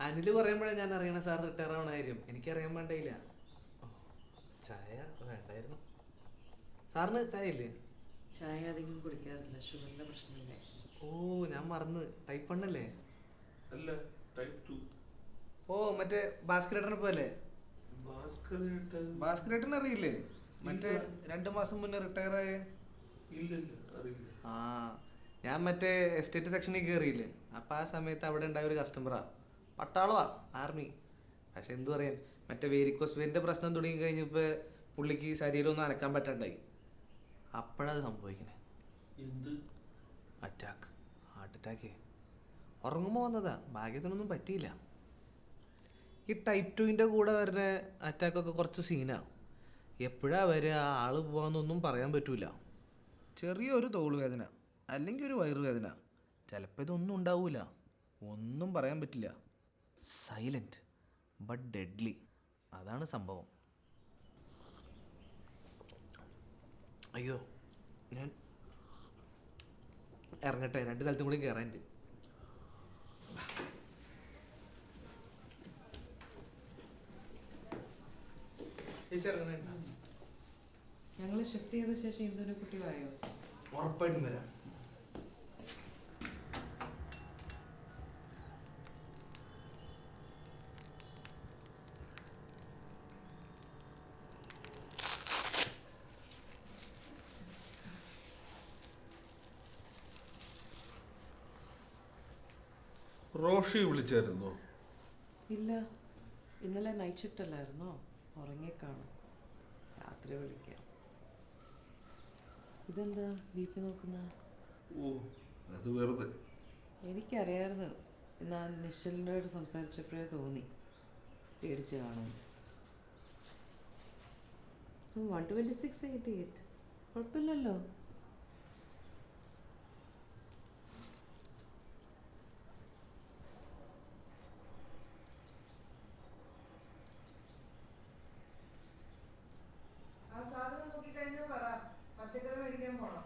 അനിൽ പറയുമ്പോഴേ ഞാൻ അറിയണ സാർ റിട്ടയർ ആവണ കാര്യം എനിക്കറിയാൻ വേണ്ടയില്ല ചായ വേണ്ടായിരുന്നു. സാറിന് ചായ ഇല്ലേ? ചായ അധികം കുടിക്കാറില്ല. ഷുഗറിന്റെ പ്രശ്നമില്ലേ ഓ ഞാൻ മറന്ന്. ടൈപ്പ് വണ്ണല്ലേ അല്ല? Type two. ഓ മറ്റേ ഭാസ്കരേട്ടനെ പോലെ. ഭാസ്കരേട്ടൻ. അറിയില്ലേ? മറ്റേ രണ്ടു മാസം മുന്നേ റിട്ടയർ ആയ. ആ ഞാൻ മറ്റേ എസ്റ്റേറ്റ് സെക്ഷനിൽ കയറിയില്ലേ അപ്പൊ ആ സമയത്ത് അവിടെ ഉണ്ടായ ഒരു കസ്റ്റമറാ പട്ടാളമാ ആർമി പക്ഷെ എന്തു പറയാൻ മറ്റേ വേരിക്കോസ് വെയിന്റെ പ്രശ്നം തുടങ്ങി കഴിഞ്ഞപ്പോൾ പുള്ളിക്ക് ശരീരമൊന്നും അനക്കാൻ പറ്റണ്ടായി. അപ്പോഴത് സംഭവിക്കണേ. എന്ത്? അറ്റാക്ക് ഹാർട്ട് അറ്റാക്ക് ഉറങ്ങുമ്പോൾ വന്നതാ. ഭാഗ്യത്തിനൊന്നും പറ്റിയില്ല. ഈ ടൈപ്പ് ടുവിന്റെ കൂടെ വരുന്ന അറ്റാക്കൊക്കെ കുറച്ച് സീനാണ് എപ്പോഴാ വരിക ആ ആൾ പോവാന്നൊന്നും പറയാൻ പറ്റൂല. ചെറിയൊരു തോളുവേദന അല്ലെങ്കിൽ ഒരു വയറുവേദന. ചിലപ്പോൾ ഇതൊന്നും ഉണ്ടാവൂല. ഒന്നും പറയാൻ പറ്റില്ല. Silent but deadly. അതാണ് സംഭവം. അയ്യോ ഞാൻ ഇറങ്ങട്ടെ രണ്ട് സ്ഥലത്തും കൂടി കയറാനുണ്ട് ഇറങ്ങണേണ്ട ഞങ്ങൾ ഷിഫ്റ്റ് ചെയ്ത ശേഷം ഇന്ദുവിനെ കുട്ടി വായോ? ഉറപ്പായിട്ടും വരാം. റോഷി വിളിച്ചായിരുന്നോ? ഇല്ല. ഇന്നലെ നൈറ്റ് ഷിഫ്റ്റ് അല്ലായിരുന്നോ? ഉറങ്ങിക്കാണും രാത്രി വിളിക്കാം. ഇതെന്താ ബി പി നോക്കുന്ന? ഓ അത് വെറുതെ. എനിക്കറിയായിരുന്നു. എന്നാ നിശ്ചലിനോട് സംസാരിച്ചപ്പോഴേ തോന്നി. പേടിച്ച് കാണും one twenty six eighty eight കുഴപ്പമില്ലല്ലോ. പച്ചക്കറി മേടിക്കാൻ പോണം.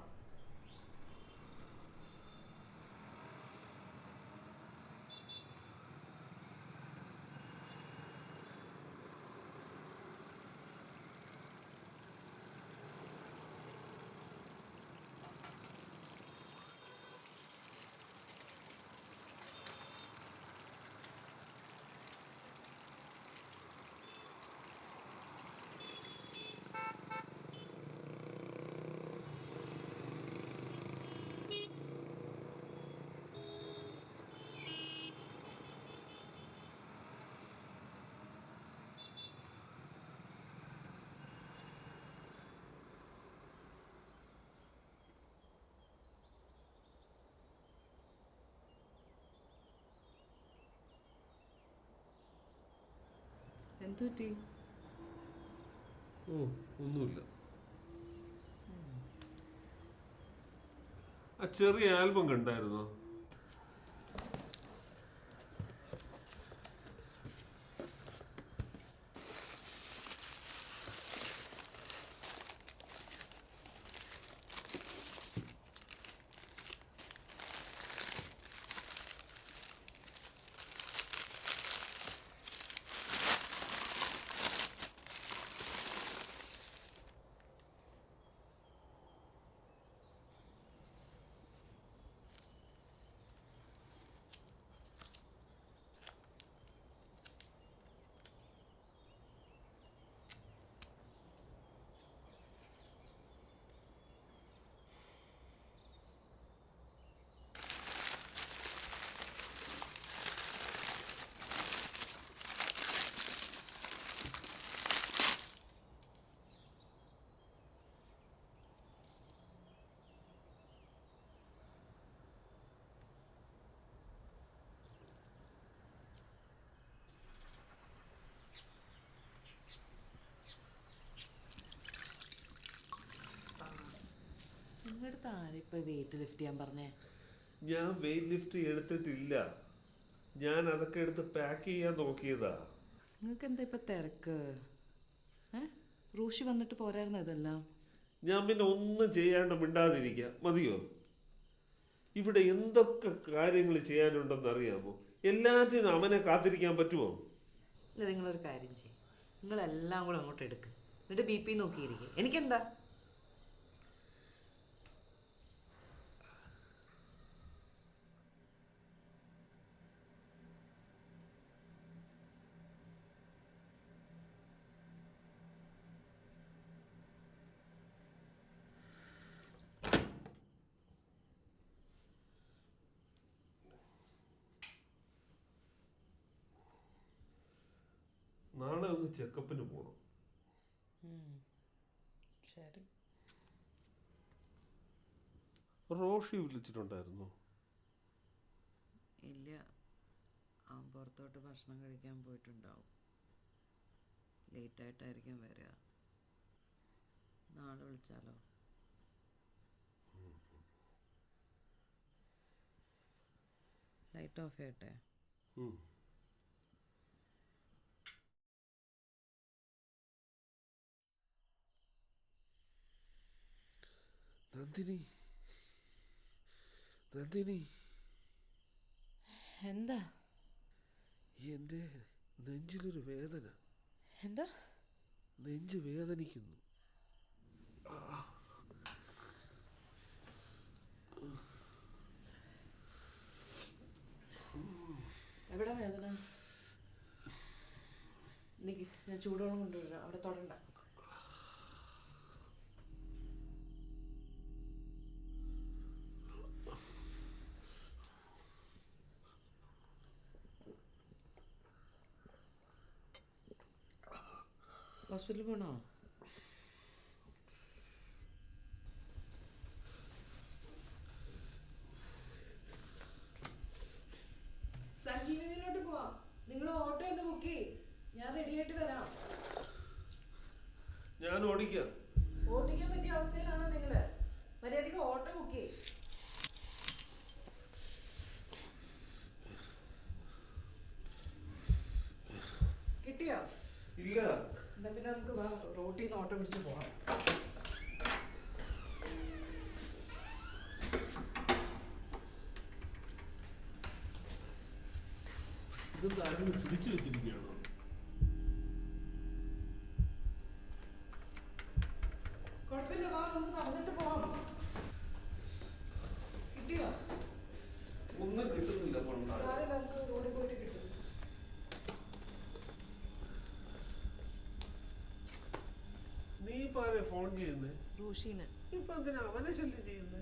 എന്തുപറ്റി ഓ ഒന്നുമില്ല. ആ ചെറിയ ആൽബം കണ്ടായിരുന്നോ? അടുത്ത് ആരിപ്പോൾ വെയിറ്റ് ലിഫ്റ്റ് ചെയ്യാൻ പറഞ്ഞേ? ഞാൻ വെയിറ്റ് ലിഫ്റ്റ് എടുത്തിട്ടില്ല. ഞാൻ അതൊക്കെ എടുത്ത് പാക്ക് ചെയ്യാൻ നോക്കിയതാ. നിങ്ങൾക്ക് എന്താ ഇപ്പൊ തിരക്ക്? ഏ? റൂഷി വന്നിട്ട് പോരായിരുന്നു ഇതെല്ലാം? ഞാൻ പിന്നെ ഒന്നും ചെയ്യാണ്ട് മിണ്ടാതിരിക്കുക മതിയോ? ഇവിടെ എന്തൊക്കെ കാര്യങ്ങൾ ചെയ്യാനുണ്ടെന്ന് അറിയാമോ എല്ലാത്തിനും അവനെ കാത്തിരിക്കാൻ പറ്റുമോ നിങ്ങളൊരു കാര്യം ചെയ്യും. നിങ്ങളെല്ലാം കൂടെ അങ്ങോട്ട് എടുക്ക്. എന്നിട്ട് ബി പി നോക്കിയിരിക്കും. എനിക്കെന്താ നാളെ ഒന്ന് ചെക്കപ്പിന് പോകണം ശരി. റോഷി വിളിച്ചിട്ടുണ്ടായിരുന്നു? ഇല്ല. അവൻ പുറത്തോട്ട് ഭക്ഷണം കഴിക്കാൻ പോയിട്ടുണ്ടാവും. ലേറ്റായിട്ടായിരിക്കും വരിക. നാളെ വിളിച്ചാലോ? ലൈറ്റ് ഓഫ് ചെയ്യട്ടെ? നന്ദിനി. നന്ദിനി. എന്താ? എന്റെ നെഞ്ചിലൊരു വേദന. എന്താ? നെഞ്ച് വേദനിക്കുന്നു. എവിടെ വേദന? നിക്ക് ഞാൻ ചൂടോളം കൊണ്ടുവരാം. അവിടെ തൊടണ്ട. ഹോസ്പിറ്റലിൽ പോകണോ സഞ്ജീവനിലോട്ട് പോവാം. നിങ്ങൾ ഓട്ടോ ഒന്ന് ബുക്ക് ചെയ്യ്. ഞാൻ റെഡിയായിട്ട് വരാം. ഞാൻ ഓടിക്കാം. ഓടിക്കാൻ പറ്റിയ അവസ്ഥയിലാണോ നിങ്ങൾ? മര്യാദയ്ക്ക് ഓട്ടോ ബുക്ക് ചെയ്യ്. കിട്ടിയോ? ഇല്ല. പിന്നെ നമുക്ക് റോട്ടിൽ നിന്ന് ഓട്ടോ പിടിച്ച് പോകാം. ഇത് ആരെങ്കിലും പിടിച്ചു വെച്ചിരിക്കുകയാണോ കുഴപ്പമില്ല വാ നമുക്ക് നടന്നിട്ട് പോവാം കിട്ടിയോ ഒന്നും കിട്ടുന്നില്ല കൊണ്ടാ സാരമില്ല നമുക്ക് റോഡിൽ പോയിട്ട് കിട്ടും നീ പാരെ ഫോൺ ചെയ്യുന്നേ ഇപ്പൊ എന്തിനാ? അവനെ ശല്യം ചെയ്യുന്നേ